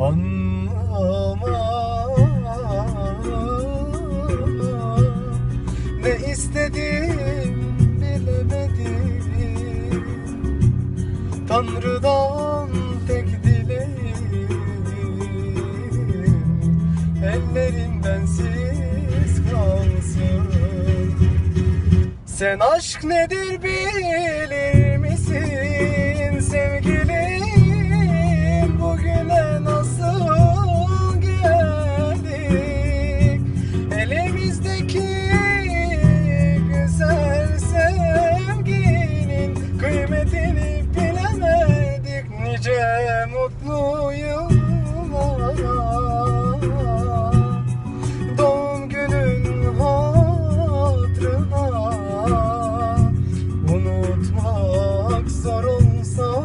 anlama Ne istedim bilemedim. Tanrı'dan tek dileğim. Ellerim bensiz kalsın. Sen aşk nedir bilir misin? Sevgilim nice mutlu yıllara Doğum günün hatırına. Unutmak zor olsa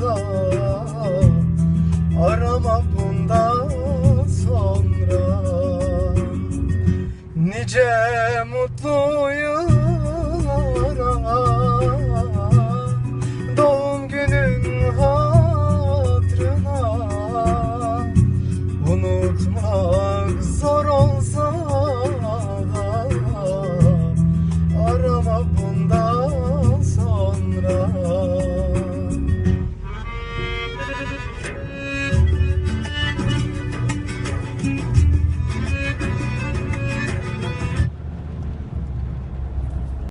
da Arama bundan sonra. Nice